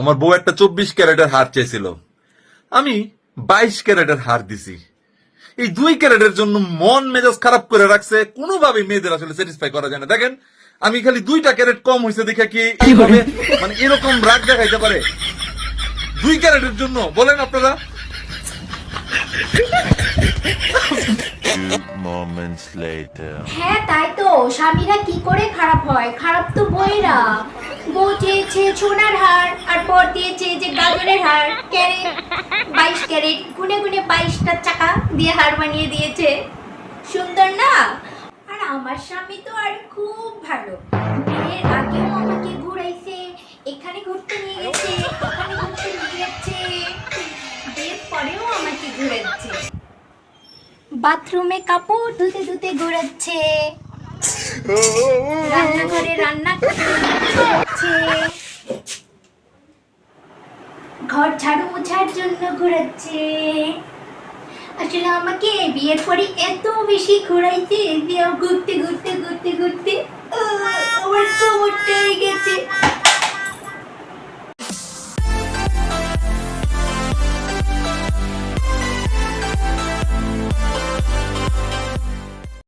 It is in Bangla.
আমার বউ একটা চব্বিশ ক্যারেটের হার চেয়েছিল। আমি বাইশ ক্যারেটের হার দিছি। এই দুই ক্যারেটের জন্য মন মেজাজ খারাপ করে রাখছে কোনোভাবে মেয়েদের আসলে স্যাটিসফাই করা যায় না। দেখেন আমি খালি দুইটা ক্যারেট কম হয়েছে দেখে কি এইভাবে মানে এরকম রাগ দেখাইতে পারে? দুই ক্যারেটের জন্য বলেন আপনারা। হ্যাঁ তাই তো। স্বামীরা কি করে খারাপ হয়? খারাপ তো বইরা বউ চেয়েছে সোনার হার আর পর দিয়েছে যে গাজরের হার, ক্যারেট, বাইশ ক্যারেট, গুনে গুনে বাইশটা চাকা দিয়ে হার বানিয়ে দিয়েছে। সুন্দর না? আর আমার স্বামী তো আর খুব ভালো। বিয়ের আগেও আমাকে ঘুরাইছে, এখানে ঘুরতে নিয়ে গেছে, ওখানে ঘুরতে নিয়ে গেছে। বিয়ের পরেও আমাকে ঘুরাচ্ছে। বাথরুমে কাপড় ধুতে ধুতে ঘোরাচ্ছে। রান্নাঘরে রান্না করতে করতে ঘোরাচ্ছে ঘর ঝাড়ু মোছার জন্য ঘুরাচ্ছে। আসলে আমাকে বিয়ের পরে এত বেশি ঘুরাইছে ঘুরতে ঘুরতে ঘুরতে ঘুরতে আমার কোমরটা হয়ে গেছে।